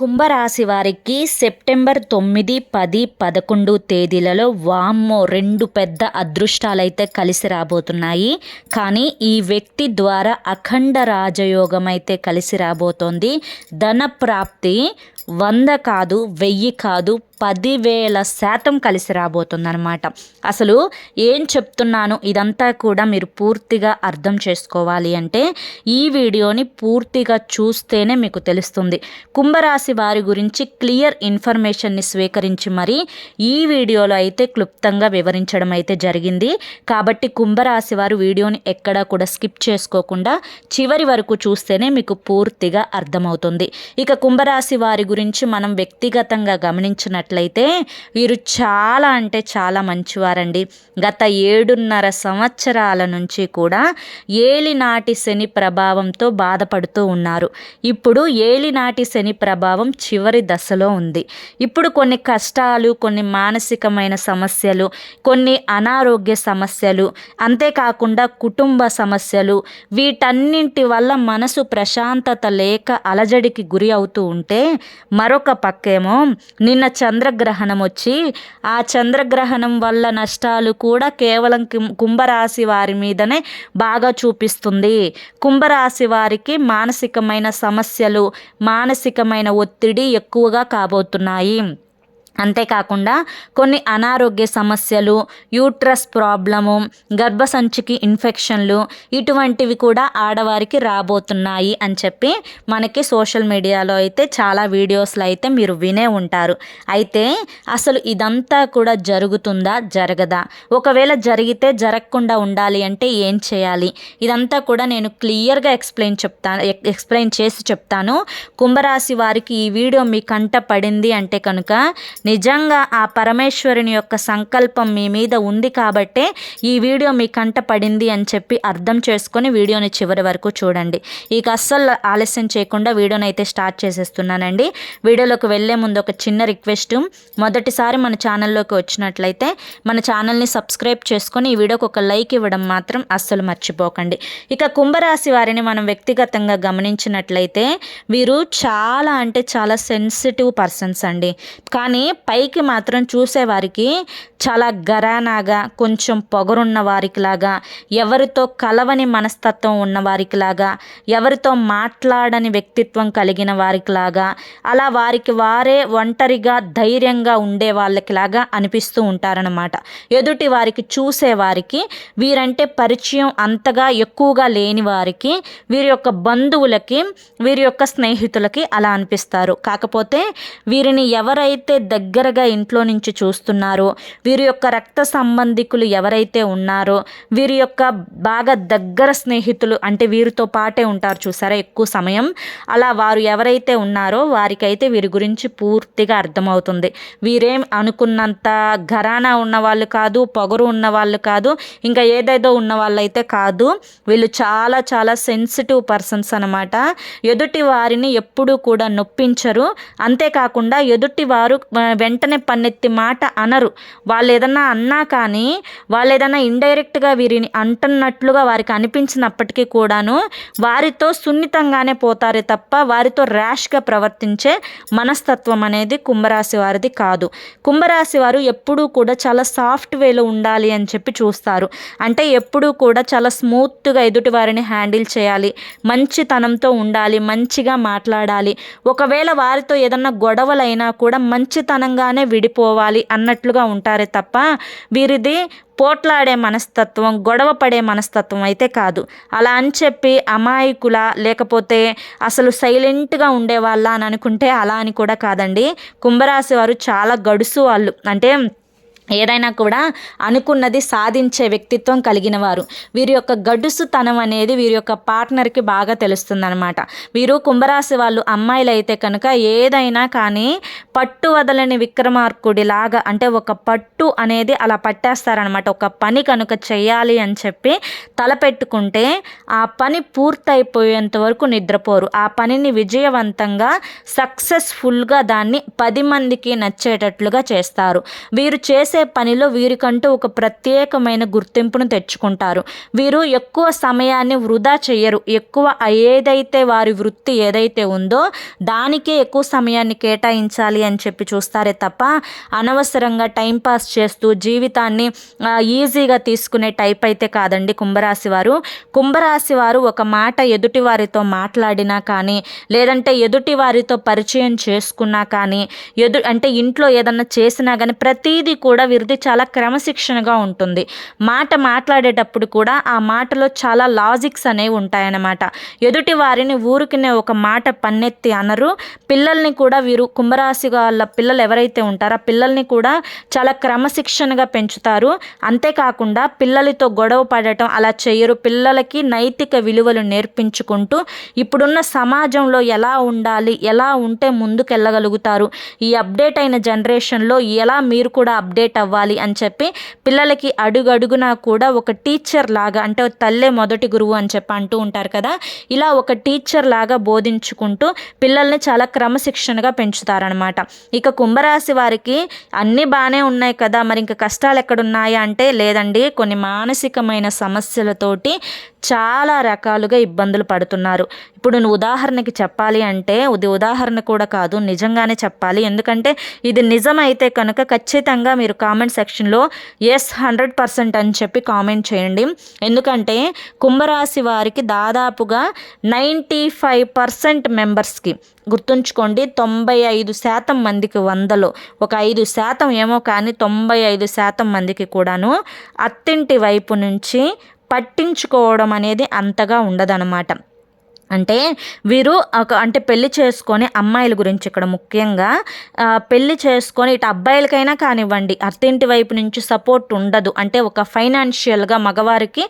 కుంభరాశి వారికి సెప్టెంబర్ తొమ్మిది పది పదకొండు తేదీలలో వామ్మో రెండు పెద్ద అదృష్టాలైతే కలిసి రాబోతున్నాయి. కానీ ఈ వ్యక్తి ద్వారా అఖండ రాజయోగం అయితే కలిసి రాబోతోంది. ధన ప్రాప్తి వంద కాదు వెయ్యి కాదు పదివేల శాతం కలిసి రాబోతుందన్నమాట. అసలు ఏం చెప్తున్నాను? ఇదంతా కూడా మీరు పూర్తిగా అర్థం చేసుకోవాలి అంటే ఈ వీడియోని పూర్తిగా చూస్తేనే మీకు తెలుస్తుంది. కుంభరాశి వారి గురించి క్లియర్ ఇన్ఫర్మేషన్ని స్వీకరించి మరి ఈ వీడియోలో అయితే క్లుప్తంగా వివరించడం అయితే జరిగింది. కాబట్టి కుంభరాశి వారు వీడియోని ఎక్కడా కూడా స్కిప్ చేసుకోకుండా చివరి వరకు చూస్తేనే మీకు పూర్తిగా అర్థమవుతుంది. ఇక కుంభరాశి వారి గురించి మనం వ్యక్తిగతంగా గమనించినట్టు చూసినట్లయితే వీరు చాలా అంటే చాలా మంచివారండి. గత ఏడున్నర సంవత్సరాల నుంచి కూడా ఏలినాటి శని ప్రభావంతో బాధపడుతూ ఉన్నారు. ఇప్పుడు ఏలినాటి శని ప్రభావం చివరి దశలో ఉంది. ఇప్పుడు కొన్ని కష్టాలు కొన్ని మానసికమైన సమస్యలు కొన్ని అనారోగ్య సమస్యలు అంతేకాకుండా కుటుంబ సమస్యలు వీటన్నింటి వల్ల మనసు ప్రశాంతత లేక అలజడికి గురి అవుతూ ఉంటే మరొక పక్కేమో నిన్న చంద్ర చంద్రగ్రహణం వచ్చి ఆ చంద్రగ్రహణం వల్ల నష్టాలు కూడా కేవలం కుంభరాశి వారి మీదనే బాగా చూపిస్తుంది. కుంభరాశి వారికి మానసికమైన సమస్యలు మానసికమైన ఒత్తిడి ఎక్కువగా కాబోతున్నాయి. అంతేకాకుండా కొన్ని అనారోగ్య సమస్యలు యూట్రస్ ప్రాబ్లము గర్భసంచికి ఇన్ఫెక్షన్లు ఇటువంటివి కూడా ఆడవారికి రాబోతున్నాయి అని చెప్పి మనకి సోషల్ మీడియాలో అయితే చాలా వీడియోస్లో అయితే మీరు వినే ఉంటారు. అయితే అసలు ఇదంతా కూడా జరుగుతుందా? జరగదా? ఒకవేళ జరిగితే జరగకుండా ఉండాలి అంటే ఏం చేయాలి? ఇదంతా కూడా నేను క్లియర్గా ఎక్స్ప్లెయిన్ చెప్తాను ఎక్స్ప్లెయిన్ చేసి చెప్తాను. కుంభరాశి వారికి ఈ వీడియో మీ కంట పడింది అంటే కనుక నిజంగా ఆ పరమేశ్వరుని యొక్క సంకల్పం మీ మీద ఉంది కాబట్టే ఈ వీడియో మీ కంట పడింది అని చెప్పి అర్థం చేసుకొని వీడియోని చివరి వరకు చూడండి. ఇక అస్సలు ఆలస్యం చేయకుండా వీడియోని అయితే స్టార్ట్ చేసేస్తున్నానండి. వీడియోలోకి వెళ్ళే ముందు ఒక చిన్న రిక్వెస్ట్. మొదటిసారి మన ఛానల్లోకి వచ్చినట్లయితే మన ఛానల్ని సబ్స్క్రైబ్ చేసుకొని ఈ వీడియోకి ఒక లైక్ ఇవ్వడం మాత్రం అస్సలు మర్చిపోకండి. ఇక కుంభరాశి వారిని మనం వ్యక్తిగతంగా గమనించినట్లయితే వీరు చాలా అంటే చాలా సెన్సిటివ్ పర్సన్స్ అండి. కానీ పైకి మాత్రం చూసేవారికి చాలా గరానాగా కొంచెం పొగరున్న వారికిలాగా ఎవరితో కలవని మనస్తత్వం ఉన్న వారికిలాగా ఎవరితో మాట్లాడని వ్యక్తిత్వం కలిగిన వారికిలాగా అలా వారికి వారే ఒంటరిగా ధైర్యంగా ఉండే వాళ్ళకిలాగా అనిపిస్తూ ఉంటారనమాట ఎదుటి వారికి చూసేవారికి వీరంటే పరిచయం అంతగా ఎక్కువగా లేని వారికి వీరి యొక్క బంధువులకి వీరి యొక్క స్నేహితులకి అలా అనిపిస్తారు. కాకపోతే వీరిని ఎవరైతే దగ్గరగా ఇంట్లో నుంచి చూస్తున్నారో. వీరి యొక్క రక్త సంబంధికులు ఎవరైతే ఉన్నారో వీరి యొక్క బాగా దగ్గర స్నేహితులు అంటే వీరితో పాటే ఉంటారు చూసారా ఎక్కువ సమయం. అలా వారు ఎవరైతే ఉన్నారో వారికైతే వీరి గురించి పూర్తిగా అర్థమవుతుంది. వీరేం అనుకున్నంత ఘరానా ఉన్నవాళ్ళు కాదు పొగరు ఉన్న వాళ్ళు కాదు ఇంకా ఏదేదో ఉన్న అయితే కాదు. వీళ్ళు చాలా చాలా సెన్సిటివ్ పర్సన్స్ అనమాట ఎదుటి వారిని ఎప్పుడూ కూడా నొప్పించరు. అంతేకాకుండా ఎదుటి వారు వెంటనే పన్నెత్తి మాట అనరు. వాళ్ళు ఏదన్నా అన్నా కానీ వాళ్ళు ఏదన్నా ఇండైరెక్ట్గా వీరిని అంటున్నట్లుగా వారికి అనిపించినప్పటికీ కూడాను వారితో సున్నితంగానే పోతారే తప్ప వారితో ర్యాష్గా ప్రవర్తించే మనస్తత్వం అనేది కుంభరాశి వారిది కాదు. కుంభరాశి వారు ఎప్పుడూ కూడా చాలా సాఫ్ట్ వేలో ఉండాలి అని చెప్పి చూస్తారు. అంటే ఎప్పుడూ కూడా చాలా స్మూత్గా ఎదుటి వారిని హ్యాండిల్ చేయాలి. మంచితనంతో ఉండాలి మంచిగా మాట్లాడాలి. ఒకవేళ వారితో ఏదన్నా గొడవలైనా కూడా మంచితనంగానే విడిపోవాలి అన్నట్లుగా ఉంటారే తప్ప వీరిది పోట్లాడే మనస్తత్వం గొడవ పడే మనస్తత్వం అయితే కాదు. అలా అని చెప్పి అమాయకుల లేకపోతే అసలు సైలెంట్గా ఉండేవాళ్ళ అని అనుకుంటే అలా అని కూడా కాదండి. కుంభరాశి వారు చాలా గడుసు వాళ్ళు. అంటే ఏదైనా కూడా అనుకున్నది సాధించే వ్యక్తిత్వం కలిగిన వారు వీరి యొక్క గడుసుతనం అనేది వీరి యొక్క పార్ట్నర్కి బాగా తెలుస్తుందనమాట వీరు కుంభరాశి వాళ్ళు అమ్మాయిలు అయితే కనుక ఏదైనా కానీ పట్టు వదలని విక్రమార్కుడి లాగా అంటే ఒక పట్టు అనేది అలా పట్టేస్తారనమాట ఒక పని కనుక చేయాలి అని చెప్పి తలపెట్టుకుంటే ఆ పని పూర్తయిపోయేంత వరకు నిద్రపోరు. ఆ పనిని విజయవంతంగా సక్సెస్ఫుల్గా దాన్ని పది మందికి నచ్చేటట్లుగా చేస్తారు. వీరు చేసే పనిలో వీరికంటూ ఒక ప్రత్యేకమైన గుర్తింపును తెచ్చుకుంటారు. వీరు ఎక్కువ సమయాన్ని వృధా చేయరు. ఎక్కువ ఏదైతే వారి వృత్తి ఏదైతే ఉందో దానికే ఎక్కువ సమయాన్ని కేటాయించాలి అని చెప్పి చూస్తారే తప్ప అనవసరంగా టైంపాస్ చేస్తూ జీవితాన్ని ఈజీగా తీసుకునే టైప్ అయితే కాదండి కుంభరాశి వారు. కుంభరాశి వారు ఒక మాట ఎదుటి వారితో మాట్లాడినా కానీ లేదంటే ఎదుటి వారితో పరిచయం చేసుకున్నా కానీ ఎదు అంటే ఇంట్లో ఏదన్నా చేసినా కానీ ప్రతీది కూడా వీరిది చాలా క్రమశిక్షణగా ఉంటుంది. మాట మాట్లాడేటప్పుడు కూడా ఆ మాటలో చాలా లాజిక్స్ అనేవి ఉంటాయన్నమాట. ఎదుటి వారిని ఊరికినే ఒక మాట పన్నెత్తి అనరు. పిల్లల్ని కూడా వీరు కుంభరాశి వాళ్ళ పిల్లలు ఎవరైతే ఉంటారో ఆ పిల్లల్ని కూడా చాలా క్రమశిక్షణగా పెంచుతారు. అంతేకాకుండా పిల్లలతో గొడవ పడటం అలా చేయరు. పిల్లలకి నైతిక విలువలు నేర్పించుకుంటూ ఇప్పుడున్న సమాజంలో ఎలా ఉండాలి ఎలా ఉంటే ముందుకెళ్ళగలుగుతారు? ఈ అప్డేట్ అయిన జనరేషన్లో ఎలా మీరు కూడా అప్డేట్ అవ్వాలి అని చెప్పి పిల్లలకి అడుగడుగునా కూడా ఒక టీచర్ లాగా అంటే తల్లే మొదటి గురువు అని చెప్పి అంటూ ఉంటారు కదా ఇలా ఒక టీచర్ లాగా బోధించుకుంటూ పిల్లల్ని చాలా క్రమశిక్షణగా పెంచుతారనమాట ఇక కుంభరాశి వారికి అన్నీ బాగానే ఉన్నాయి కదా మరి ఇంకా కష్టాలు ఎక్కడున్నాయా అంటే లేదండి కొన్ని మానసికమైన సమస్యలతోటి చాలా రకాలుగా ఇబ్బందులు పడుతున్నారు. ఇప్పుడు నువ్వు ఉదాహరణకి చెప్పాలి అంటే ఇది ఉదాహరణ కూడా కాదు నిజంగానే చెప్పాలి. ఎందుకంటే ఇది నిజమైతే కనుక ఖచ్చితంగా మీరు కామెంట్ సెక్షన్లో ఎస్ హండ్రెడ్ పర్సెంట్ అని చెప్పి కామెంట్ చేయండి. ఎందుకంటే కుంభరాశి వారికి దాదాపుగా నైంటీ ఫైవ్ పర్సెంట్ మెంబర్స్కి గుర్తుంచుకోండి తొంభై ఐదు శాతం మందికి వందలో ఒక ఐదు శాతం ఏమో కానీ తొంభై ఐదు శాతం మందికి కూడాను అత్తింటి వైపు నుంచి పట్టించుకోవడం అనేది అంతగా ఉండదన్నమాట. అంటే వీరు ఒక అంటే పెళ్ళి చేసుకొని అమ్మాయిల గురించి ఇక్కడ ముఖ్యంగా పెళ్ళి చేసుకొని ఇటు అబ్బాయిలకైనా కానివ్వండి అత్తింటి వైపు నుంచి సపోర్ట్ ఉండదు. అంటే ఒక ఫైనాన్షియల్గా మగవారికి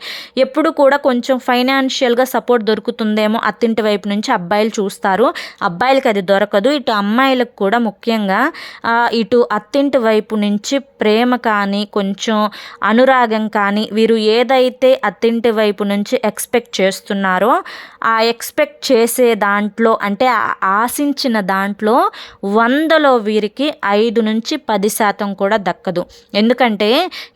ఎప్పుడు కూడా కొంచెం ఫైనాన్షియల్గా సపోర్ట్ దొరుకుతుందేమో అత్తింటి వైపు నుంచి అబ్బాయిలు చూస్తారు. అబ్బాయిలకి అది దొరకదు. ఇటు అమ్మాయిలకు కూడా ముఖ్యంగా ఇటు అత్తింటి వైపు నుంచి ప్రేమ కానీ కొంచెం అనురాగం కానీ వీరు ఏదైతే అత్తింటి వైపు నుంచి ఎక్స్పెక్ట్ చేస్తున్నారో ఆ ఎక్స్ ఎక్స్పెక్ట్ చేసే దాంట్లో అంటే ఆశించిన దాంట్లో వందలో వీరికి ఐదు నుంచి పది శాతం కూడా దక్కదు. ఎందుకంటే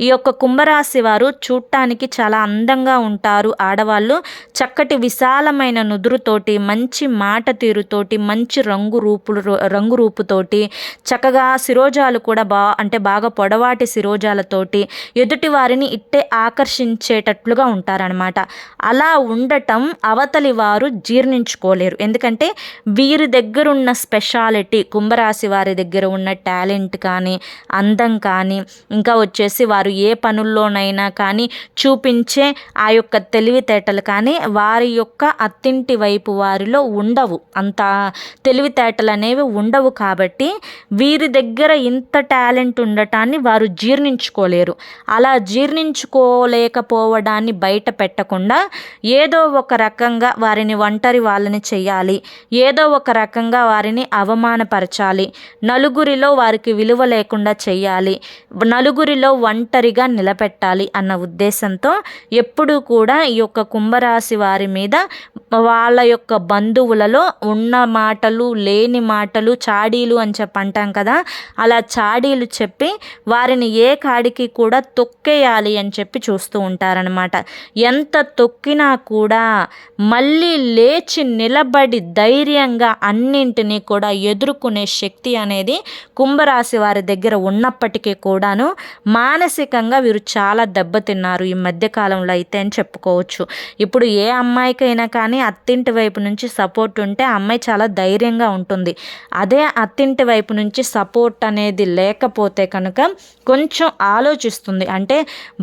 ఈ యొక్క కుంభరాశి వారు చూడటానికి చాలా అందంగా ఉంటారు. ఆడవాళ్ళు చక్కటి విశాలమైన నుదురుతోటి మంచి మాట తీరుతోటి మంచి రంగు రూపులు రంగు రూపుతోటి చక్కగా శిరోజాలు కూడా బా అంటే బాగా పొడవాటి శిరోజాలతోటి ఎదుటి వారిని ఇట్టే ఆకర్షించేటట్లుగా ఉంటారనమాట అలా ఉండటం అవతలి వారు జీర్ణించుకోలేరు. ఎందుకంటే వీరి దగ్గర ఉన్న స్పెషాలిటీ కుంభరాశి వారి దగ్గర ఉన్న టాలెంట్ కానీ అందం కానీ ఇంకా వచ్చేసి వారు ఏ పనుల్లోనైనా కానీ చూపించే ఆ యొక్క తెలివితేటలు కానీ వారి యొక్క అత్తింటి వైపు వారిలో ఉండవు. అంత తెలివితేటలు అనేవి ఉండవు కాబట్టి వీరి దగ్గర ఇంత టాలెంట్ ఉండటాన్ని వారు జీర్ణించుకోలేరు. అలా జీర్ణించుకోలేకపోవడాన్ని బయట పెట్టకుండా ఏదో ఒక రకంగా వారిని వంట ఒంటరి వాళ్ళని చేయాలి ఏదో ఒక రకంగా వారిని అవమానపరచాలి. నలుగురిలో వారికి విలువ లేకుండా చేయాలి నలుగురిలో ఒంటరిగా నిలబెట్టాలి అన్న ఉద్దేశంతో ఎప్పుడూ కూడా ఈ యొక్క కుంభరాశి వారి మీద వాళ్ళ యొక్క బంధువులలో ఉన్న మాటలు లేని మాటలు చాడీలు అని చెప్పి అంటాం కదా అలా చాడీలు చెప్పి వారిని ఏ కాడికి కూడా తొక్కేయాలి అని చెప్పి చూస్తూ ఉంటారనమాట ఎంత తొక్కినా కూడా మళ్ళీ లే లేచి నిలబడి ధైర్యంగా అన్నింటినీ కూడా ఎదుర్కొనే శక్తి అనేది కుంభరాశి వారి దగ్గర ఉన్నప్పటికీ కూడాను మానసికంగా వీరు చాలా దెబ్బతిన్నారు ఈ మధ్యకాలంలో అయితే అని చెప్పుకోవచ్చు. ఇప్పుడు ఏ అమ్మాయికైనా కానీ అత్తింటి వైపు నుంచి సపోర్ట్ ఉంటే అమ్మాయి చాలా ధైర్యంగా ఉంటుంది. అదే అత్తింటి వైపు నుంచి సపోర్ట్ అనేది లేకపోతే కనుక కొంచెం ఆలోచిస్తుంది. అంటే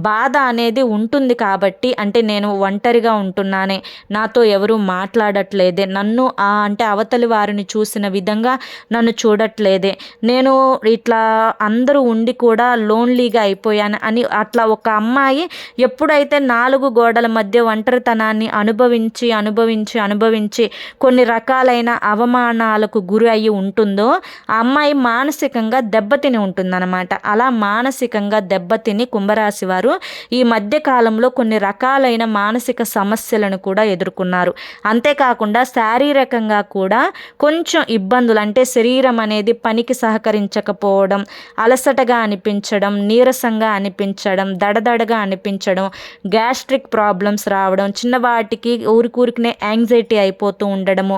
బాధ అనేది ఉంటుంది కాబట్టి అంటే నేను ఒంటరిగా ఉంటున్నానే నాతో ఎవరు మా మాట్లాడట్లేదే. నన్ను అంటే అవతలి వారిని చూసిన విధంగా నన్ను చూడట్లేదే. నేను ఇట్లా అందరూ ఉండి కూడా లోన్లీగా అయిపోయాను అని అట్లా ఒక అమ్మాయి ఎప్పుడైతే నాలుగు గోడల మధ్య ఒంటరితనాన్ని అనుభవించి అనుభవించి అనుభవించి కొన్ని రకాలైన అవమానాలకు గురి అయ్యి ఉంటుందో ఆ అమ్మాయి మానసికంగా దెబ్బతిని ఉంటుందన్నమాట. అలా మానసికంగా దెబ్బతిని కుంభరాశి వారు ఈ మధ్యకాలంలో కొన్ని రకాలైన మానసిక సమస్యలను కూడా ఎదుర్కొన్నారు. అంతేకాకుండా శారీరకంగా కూడా కొంచెం ఇబ్బందులు అంటే శరీరం అనేది పనికి సహకరించకపోవడం అలసటగా అనిపించడం నీరసంగా అనిపించడం దడదడగా అనిపించడం గ్యాస్ట్రిక్ ప్రాబ్లమ్స్ రావడం చిన్నవాటికి ఊరికూరికినే యాంగ్జైటీ అయిపోతూ ఉండడము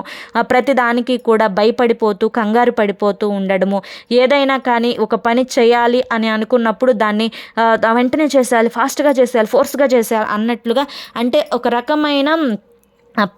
ప్రతిదానికి కూడా భయపడిపోతూ కంగారు పడిపోతూ ఉండడము. ఏదైనా కానీ ఒక పని చేయాలి అని అనుకున్నప్పుడు దాన్ని వెంటనే చేసేయాలి ఫాస్ట్గా చేసేయాలి ఫోర్స్గా చేసేయాలి అన్నట్లుగా అంటే ఒక రకమైన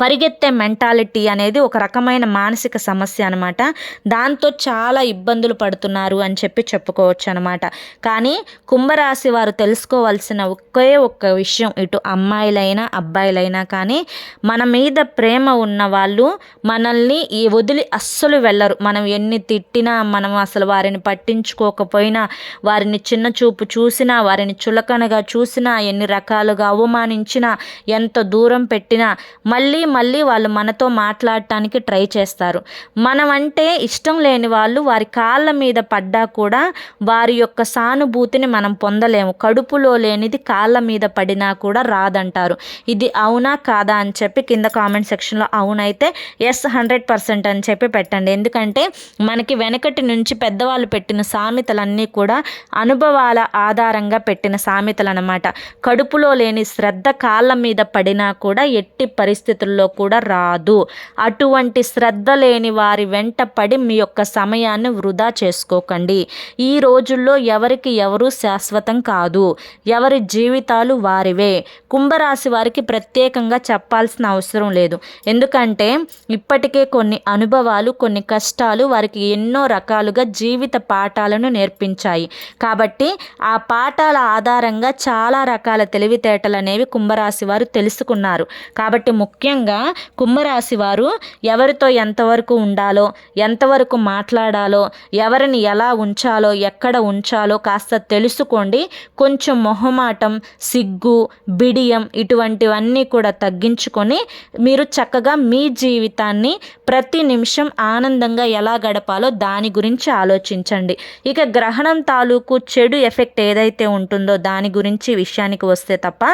పరిగెత్తే మెంటాలిటీ అనేది ఒక రకమైన మానసిక సమస్య అనమాట దాంతో చాలా ఇబ్బందులు పడుతున్నారు అని చెప్పి చెప్పుకోవచ్చు అనమాట కానీ కుంభరాశి వారు తెలుసుకోవాల్సిన ఒకే ఒక్క విషయం ఇటు అమ్మాయిలైనా అబ్బాయిలైనా కానీ మన మీద ప్రేమ ఉన్న వాళ్ళు మనల్ని ఈ వదిలి అస్సలు వెళ్ళరు. మనం ఎన్ని తిట్టినా మనం అసలు వారిని పట్టించుకోకపోయినా వారిని చిన్న చూపు చూసినా వారిని చులకనగా చూసినా ఎన్ని రకాలుగా అవమానించినా ఎంత దూరం పెట్టినా మళ్ళీ మళ్ళీ మళ్ళీ వాళ్ళు మనతో మాట్లాడటానికి ట్రై చేస్తారు. మనం అంటే ఇష్టం లేని వాళ్ళు వారి కాళ్ళ మీద పడ్డా కూడా వారి యొక్క సానుభూతిని మనం పొందలేము. కడుపులో లేనిది కాళ్ళ మీద పడినా కూడా రాదంటారు. ఇది అవునా కాదా అని చెప్పి కింద కామెంట్ సెక్షన్లో అవునైతే ఎస్ హండ్రెడ్ పర్సెంట్ అని చెప్పి పెట్టండి. ఎందుకంటే మనకి వెనకటి నుంచి పెద్దవాళ్ళు పెట్టిన సామెతలన్నీ కూడా అనుభవాల ఆధారంగా పెట్టిన సామెతలు అనమాట కడుపులో లేని శ్రద్ధ కాళ్ళ మీద పడినా కూడా ఎట్టి పరిస్థితి పరిస్థితుల్లో కూడా రాదు. అటువంటి శ్రద్ధ లేని వారి వెంట పడి మీ యొక్క సమయాన్ని వృధా చేసుకోకండి. ఈ రోజుల్లో ఎవరికి ఎవరు శాశ్వతం కాదు. ఎవరి జీవితాలు వారివే. కుంభరాశి వారికి ప్రత్యేకంగా చెప్పాల్సిన అవసరం లేదు. ఎందుకంటే ఇప్పటికే కొన్ని అనుభవాలు కొన్ని కష్టాలు వారికి ఎన్నో రకాలుగా జీవిత పాఠాలను నేర్పించాయి. కాబట్టి ఆ పాఠాల ఆధారంగా చాలా రకాల తెలివితేటలు అనేవి కుంభరాశి వారు తెలుసుకున్నారు. కాబట్టి ముఖ్య ముఖ్యంగా కుంభరాశి వారు ఎవరితో ఎంతవరకు ఉండాలో ఎంతవరకు మాట్లాడాలో ఎవరిని ఎలా ఉంచాలో ఎక్కడ ఉంచాలో కాస్త తెలుసుకోండి. కొంచెం మొహమాటం సిగ్గు బిడియం ఇటువంటివన్నీ కూడా తగ్గించుకొని మీరు చక్కగా మీ జీవితాన్ని ప్రతి నిమిషం ఆనందంగా ఎలా గడపాలో దాని గురించి ఆలోచించండి. ఇక గ్రహణం తాలూకు చెడు ఎఫెక్ట్ ఏదైతే ఉంటుందో దాని గురించి విషయానికి వస్తే తప్ప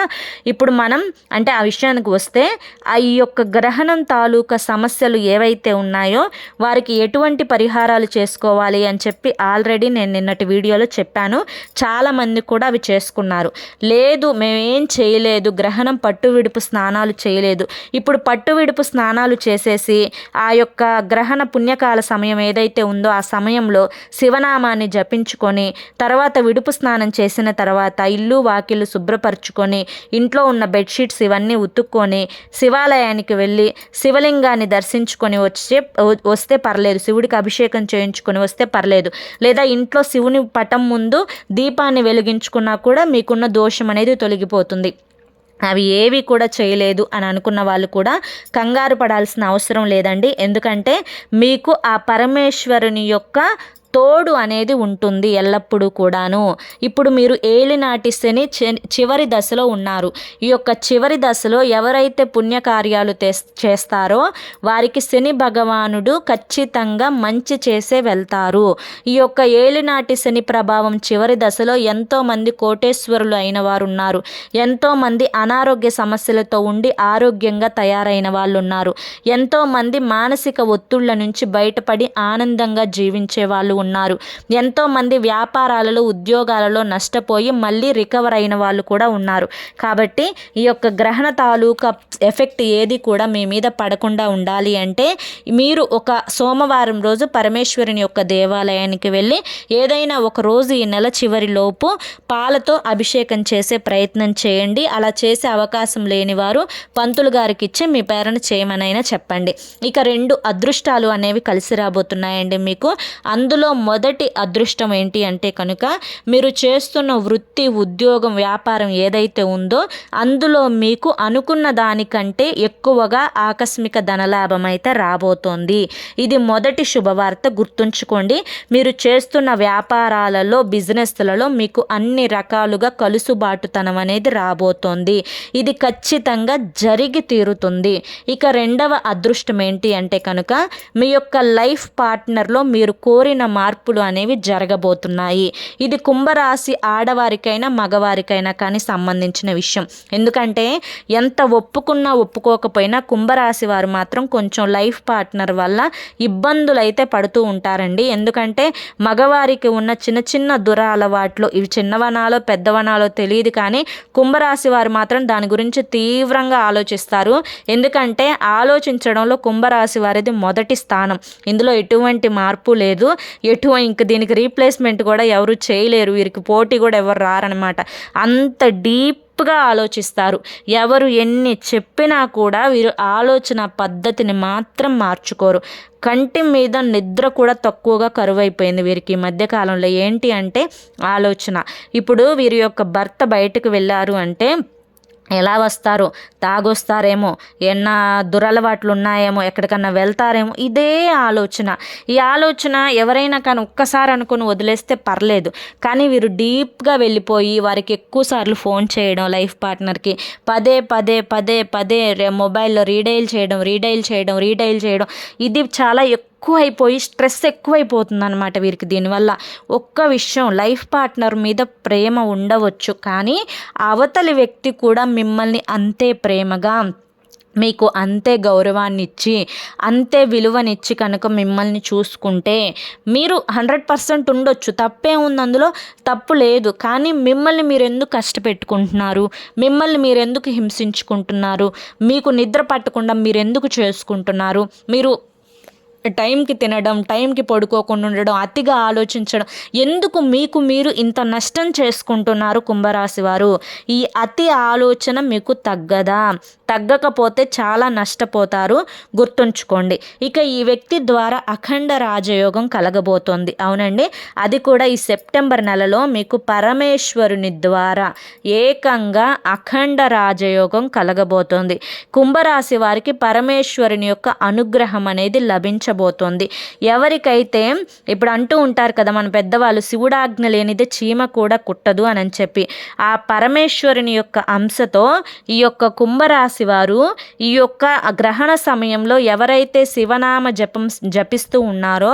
ఇప్పుడు మనం అంటే ఆ విషయానికి వస్తే ఆ ఈ యొక్క గ్రహణం తాలూకా సమస్యలు ఏవైతే ఉన్నాయో వారికి ఎటువంటి పరిహారాలు చేసుకోవాలి అని చెప్పి ఆల్రెడీ నేను నిన్నటి వీడియోలో చెప్పాను. చాలామంది కూడా అవి చేసుకున్నారు. లేదు మేమేం చేయలేదు. గ్రహణం పట్టు విడుపు స్నానాలు చేయలేదు. ఇప్పుడు పట్టు విడుపు స్నానాలు చేసేసి ఆ యొక్క గ్రహణ పుణ్యకాల సమయం ఏదైతే ఉందో ఆ సమయంలో శివనామాన్ని జపించుకొని తర్వాత విడుపు స్నానం చేసిన తర్వాత ఇల్లు వాకిళ్ళు శుభ్రపరచుకొని ఇంట్లో ఉన్న బెడ్షీట్స్ ఇవన్నీ ఉతుక్కొని శివ శివాలయానికి వెళ్ళి శివలింగాన్ని దర్శించుకొని వచ్చే వస్తే పర్లేదు శివుడికి అభిషేకం చేయించుకొని వస్తే పర్లేదు. లేదా ఇంట్లో శివుని పటం ముందు దీపాన్ని వెలిగించుకున్నా కూడా మీకున్న దోషం అనేది తొలగిపోతుంది. అవి ఏవి కూడా చేయలేదు అని అనుకున్న వాళ్ళు కూడా కంగారు పడాల్సిన అవసరం లేదండి. ఎందుకంటే మీకు ఆ పరమేశ్వరుని యొక్క తోడు అనేది ఉంటుంది ఎల్లప్పుడూ కూడాను. ఇప్పుడు మీరు ఏలినాటి శని చివరి దశలో ఉన్నారు. ఈ యొక్క చివరి దశలో ఎవరైతే పుణ్యకార్యాలు చేస్తారో వారికి శని భగవానుడు ఖచ్చితంగా మంచి చేసే వెళ్తారు. ఈ యొక్క ఏలినాటి శని ప్రభావం చివరి దశలో ఎంతోమంది కోటేశ్వరులు అయిన వారు ఉన్నారు ఎంతోమంది అనారోగ్య సమస్యలతో ఉండి ఆరోగ్యంగా తయారైన వాళ్ళు ఉన్నారు ఎంతోమంది మానసిక ఒత్తుళ్ళ నుంచి బయటపడి ఆనందంగా జీవించే వాళ్ళు ఉన్నారు. ఎంతోమంది వ్యాపారాలలో ఉద్యోగాలలో నష్టపోయి మళ్ళీ రికవర్ అయిన వాళ్ళు కూడా ఉన్నారు. కాబట్టి ఈ యొక్క గ్రహణ తాలూకా ఎఫెక్ట్ ఏది కూడా మీ మీద పడకుండా ఉండాలి అంటే మీరు ఒక సోమవారం రోజు పరమేశ్వరుని యొక్క దేవాలయానికి వెళ్ళి ఏదైనా ఒక రోజు ఈ నెల చివరిలోపు పాలతో అభిషేకం చేసే ప్రయత్నం చేయండి. అలా చేసే అవకాశం లేని వారు పంతులు గారికి ఇచ్చి మీ పేరను చేయమనైనా చెప్పండి. ఇక రెండు అదృష్టాలు అనేవి కలిసి రాబోతున్నాయండి మీకు. అందులో మొదటి అదృష్టం ఏంటి అంటే కనుక మీరు చేస్తున్న వృత్తి ఉద్యోగం వ్యాపారం ఏదైతే ఉందో అందులో మీకు అనుకున్న దానికంటే ఎక్కువగా ఆకస్మిక ధనలాభం అయితే రాబోతోంది. ఇది మొదటి శుభవార్త. గుర్తుంచుకోండి మీరు చేస్తున్న వ్యాపారాలలో బిజినెస్లలో మీకు అన్ని రకాలుగా కలుసుబాటుతనం అనేది రాబోతోంది. ఇది ఖచ్చితంగా జరిగి తీరుతుంది. ఇక రెండవ అదృష్టం ఏంటి అంటే కనుక మీ యొక్క లైఫ్ పార్ట్నర్లో మీరు కోరిన మార్పులు అనేవి జరగబోతున్నాయి. ఇది కుంభరాశి ఆడవారికైనా మగవారికైనా కానీ సంబంధించిన విషయం. ఎందుకంటే ఎంత ఒప్పుకున్నా ఒప్పుకోకపోయినా కుంభరాశి వారు మాత్రం కొంచెం లైఫ్ పార్ట్నర్ వల్ల ఇబ్బందులు అయితే పడుతూ ఉంటారండి. ఎందుకంటే మగవారికి ఉన్న చిన్న చిన్న దుర అలవాట్లు ఇవి చిన్నవనాలో పెద్దవనాలో తెలియదు కానీ కుంభరాశి వారు మాత్రం దాని గురించి తీవ్రంగా ఆలోచిస్తారు. ఎందుకంటే ఆలోచించడంలో కుంభరాశి వారిది మొదటి స్థానం. ఇందులో ఎటువంటి మార్పు లేదు. ఎటు ఇంక దీనికి రీప్లేస్మెంట్ కూడా ఎవరు చేయలేరు. వీరికి పోటీ కూడా ఎవరు రారనమాట అంత డీప్ డీప్గా ఆలోచిస్తారు. ఎవరు ఎన్ని చెప్పినా కూడా వీరు ఆలోచన పద్ధతిని మాత్రం మార్చుకోరు. కంటి మీద నిద్ర కూడా తక్కువగా కరువైపోయింది వీరికి ఈ మధ్యకాలంలో ఏంటి అంటే ఆలోచన. ఇప్పుడు వీరి యొక్క భర్త బయటకు వెళ్ళారు అంటే ఎలా వస్తారు? తాగొస్తారేమో? ఎన్న దురలవాట్లు ఉన్నాయేమో ఎక్కడికన్నా వెళ్తారేమో? ఇదే ఆలోచన. ఈ ఆలోచన ఎవరైనా కానీ ఒక్కసారి అనుకుని వదిలేస్తే పర్లేదు. కానీ వీరు డీప్గా వెళ్ళిపోయి వారికి ఎక్కువ సార్లు ఫోన్ చేయడం లైఫ్ పార్ట్నర్కి పదే పదే పదే పదే మొబైల్లో రీడైల్ చేయడం రీడైల్ చేయడం రీడైల్ చేయడం ఇది చాలా ఎక్కువ ఎక్కువైపోయి స్ట్రెస్ ఎక్కువైపోతుంది అనమాట వీరికి. దీనివల్ల ఒక్క విషయం లైఫ్ పార్ట్నర్ మీద ప్రేమ ఉండవచ్చు. కానీ అవతలి వ్యక్తి కూడా మిమ్మల్ని అంతే ప్రేమగా మీకు అంతే గౌరవాన్ని ఇచ్చి అంతే విలువనిచ్చి కనుక మిమ్మల్ని చూసుకుంటే మీరు హండ్రెడ్ పర్సెంట్ ఉండొచ్చు. తప్పే ఉంది అందులో తప్పు లేదు. కానీ మిమ్మల్ని మీరు ఎందుకు కష్టపెట్టుకుంటున్నారు? మిమ్మల్ని మీరు ఎందుకు హింసించుకుంటున్నారు? మీకు నిద్ర పట్టకుండా మీరు ఎందుకు చేసుకుంటున్నారు? మీరు టైంకి తినడం టైంకి పడుకోకుండా ఉండడం అతిగా ఆలోచించడం ఎందుకు మీకు మీరు ఇంత నష్టం చేసుకుంటున్నారు కుంభరాశి వారు? ఈ అతి ఆలోచన మీకు తగ్గదా? తగ్గకపోతే చాలా నష్టపోతారు. గుర్తుంచుకోండి. ఇక ఈ వ్యక్తి ద్వారా అఖండ రాజయోగం కలగబోతోంది. అవునండి? అది కూడా ఈ సెప్టెంబర్ నెలలో మీకు పరమేశ్వరుని ద్వారా ఏకంగా అఖండ రాజయోగం కలగబోతోంది. కుంభరాశి వారికి పరమేశ్వరుని యొక్క అనుగ్రహం అనేది లభించ లభించబోతోంది ఎవరికైతే ఇప్పుడు అంటూ ఉంటారు కదా మన పెద్దవాళ్ళు శివుడాజ్ఞ లేనిదే చీమ కూడా కుట్టదు అని చెప్పి ఆ పరమేశ్వరుని యొక్క అంశతో ఈ యొక్క కుంభరాశి వారు ఈ యొక్క గ్రహణ సమయంలో ఎవరైతే శివనామ జపం జపిస్తూ ఉన్నారో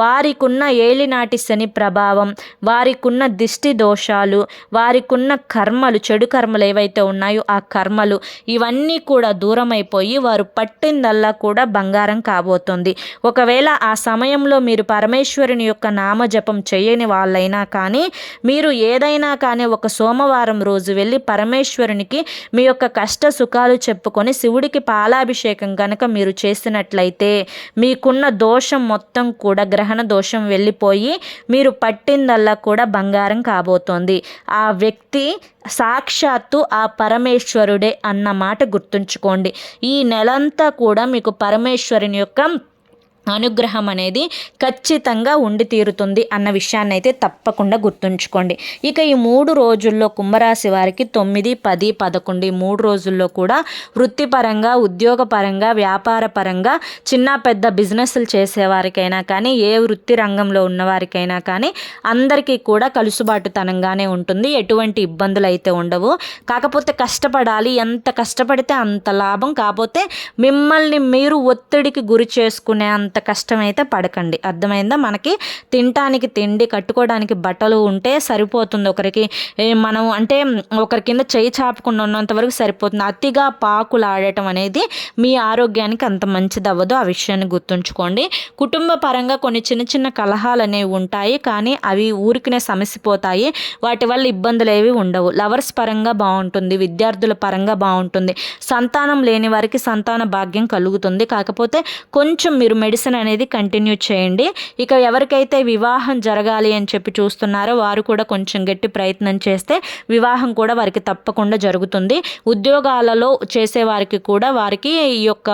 వారికున్న ఏలినాటి శని ప్రభావం వారికున్న దిష్టి దోషాలు వారికున్న కర్మలు చెడు కర్మలు ఏవైతే ఉన్నాయో ఆ కర్మలు ఇవన్నీ కూడా దూరమైపోయి వారు పట్టిందల్లా కూడా బంగారం కాబోతుంది. ఒకవేళ ఆ సమయంలో మీరు పరమేశ్వరుని యొక్క నామజపం చేయని వాళ్ళైనా కానీ మీరు ఏదైనా కానీ ఒక సోమవారం రోజు వెళ్ళి పరమేశ్వరునికి మీ యొక్క కష్ట సుఖాలు చెప్పుకొని శివుడికి పాలాభిషేకం కనుక మీరు చేసినట్లయితే మీకున్న దోషం మొత్తం కూడా గ్రహణ దోషం వెళ్ళిపోయి మీరు పట్టిందల్లా కూడా బంగారం కాబోతోంది. ఆ వ్యక్తి సాక్షాత్తు ఆ పరమేశ్వరుడే అన్న మాట గుర్తుంచుకోండి. ఈ నెలంతా కూడా మీకు పరమేశ్వరుని యొక్క అనుగ్రహం అనేది ఖచ్చితంగా ఉండి తీరుతుంది అన్న విషయాన్ని అయితే తప్పకుండా గుర్తుంచుకోండి. ఇక ఈ మూడు రోజుల్లో కుంభరాశి వారికి తొమ్మిది పది పదకొండు ఈ మూడు రోజుల్లో కూడా వృత్తిపరంగా ఉద్యోగపరంగా వ్యాపార పరంగా చిన్న పెద్ద బిజినెస్లు చేసేవారికైనా కానీ ఏ వృత్తి రంగంలో ఉన్నవారికైనా కానీ అందరికీ కూడా కలుసుబాటుతనంగానే ఉంటుంది. ఎటువంటి ఇబ్బందులు అయితే ఉండవు. కాకపోతే కష్టపడాలి. ఎంత కష్టపడితే అంత లాభం. కాకపోతే మిమ్మల్ని మీరు ఒత్తిడికి గురి చేసుకునే అంత అంత కష్టమైతే పడకండి. అర్థమైందా? మనకి తినటానికి తిండి కట్టుకోవడానికి బట్టలు ఉంటే సరిపోతుంది ఒకరికి. మనం అంటే ఒకరి కింద చేయి చాపకుండా ఉన్నంత వరకు సరిపోతుంది. అతిగా పాకులు ఆడటం అనేది మీ ఆరోగ్యానికి అంత మంచిది అవ్వదు ఆ విషయాన్ని గుర్తుంచుకోండి. కుటుంబ పరంగా కొన్ని చిన్న చిన్న కలహాలు అనేవి ఉంటాయి. కానీ అవి ఊరికినే సమసిపోతాయి. వాటి వల్ల ఇబ్బందులు ఏవి ఉండవు. లవర్స్ పరంగా బాగుంటుంది. విద్యార్థుల పరంగా బాగుంటుంది. సంతానం లేని వారికి సంతాన భాగ్యం కలుగుతుంది. కాకపోతే కొంచెం మీరు మెడిసిన్ మెడిసిన్ అనేది కంటిన్యూ చేయండి. ఇక ఎవరికైతే వివాహం జరగాలి అని చెప్పి చూస్తున్నారో వారు కూడా కొంచెం గట్టి ప్రయత్నం చేస్తే వివాహం కూడా వారికి తప్పకుండా జరుగుతుంది. ఉద్యోగాలలో చేసే వారికి కూడా వారికి ఈ యొక్క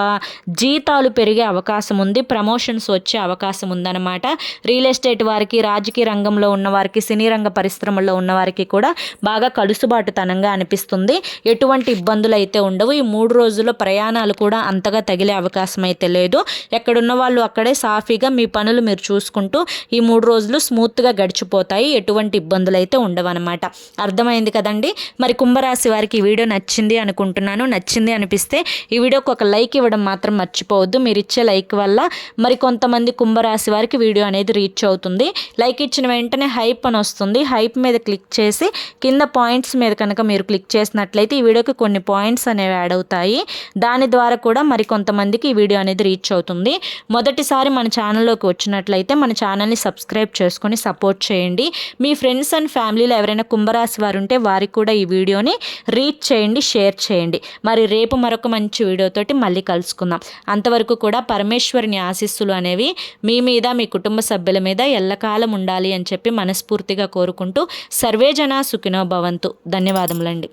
జీతాలు పెరిగే అవకాశం ఉంది. ప్రమోషన్స్ వచ్చే అవకాశం ఉందన్నమాట. రియల్ ఎస్టేట్ వారికి రాజకీయ రంగంలో ఉన్న వారికి సినీ రంగ పరిశ్రమల్లో ఉన్న వారికి కూడా బాగా కలుసుబాటుతనంగా అనిపిస్తుంది. ఎటువంటి ఇబ్బందులు అయితే ఉండవు. ఈ మూడు రోజుల్లో ప్రయాణాలు కూడా అంతగా తగిలే అవకాశం అయితే లేదు. ఎక్కడున్న వాళ్ళు అక్కడే సాఫీగా మీ పనులు మీరు చూసుకుంటూ ఈ మూడు రోజులు స్మూత్గా గడిచిపోతాయి. ఎటువంటి ఇబ్బందులు అయితే ఉండవన్నమాట. అర్థమైంది కదండి? మరి కుంభరాశి వారికి ఈ వీడియో నచ్చింది అనుకుంటున్నాను. నచ్చింది అనిపిస్తే ఈ వీడియోకి ఒక లైక్ ఇవ్వడం మాత్రం మర్చిపోవద్దు. మీరు ఇచ్చే లైక్ వల్ల మరి కొంతమంది కుంభరాశి వారికి వీడియో అనేది రీచ్ అవుతుంది. లైక్ ఇచ్చిన వెంటనే హైప్ అని వస్తుంది. హైప్ మీద క్లిక్ చేసి కింద పాయింట్స్ మీద కనుక మీరు క్లిక్ చేసినట్లయితే ఈ వీడియోకి కొన్ని పాయింట్స్ అనేవి యాడ్ అవుతాయి. దాని ద్వారా కూడా మరి కొంతమందికి ఈ వీడియో అనేది రీచ్ అవుతుంది. మొదటిసారి మన ఛానల్లోకి వచ్చినట్లయితే మన ఛానల్ని సబ్స్క్రైబ్ చేసుకొని సపోర్ట్ చేయండి. మీ ఫ్రెండ్స్ అండ్ ఫ్యామిలీలో ఎవరైనా కుంభరాశి వారు ఉంటే వారికి కూడా ఈ వీడియోని రీచ్ చేయండి షేర్ చేయండి. మరి రేపు మరొక మంచి వీడియోతోటి మళ్ళీ కలుసుకుందాం. అంతవరకు కూడా పరమేశ్వరిని ఆశీస్సులు అనేవి మీ మీద మీ కుటుంబ సభ్యుల మీద ఎల్లకాలం ఉండాలి అని చెప్పి మనస్ఫూర్తిగా కోరుకుంటూ సర్వేజన సుఖినో భవంతు. ధన్యవాదములండి.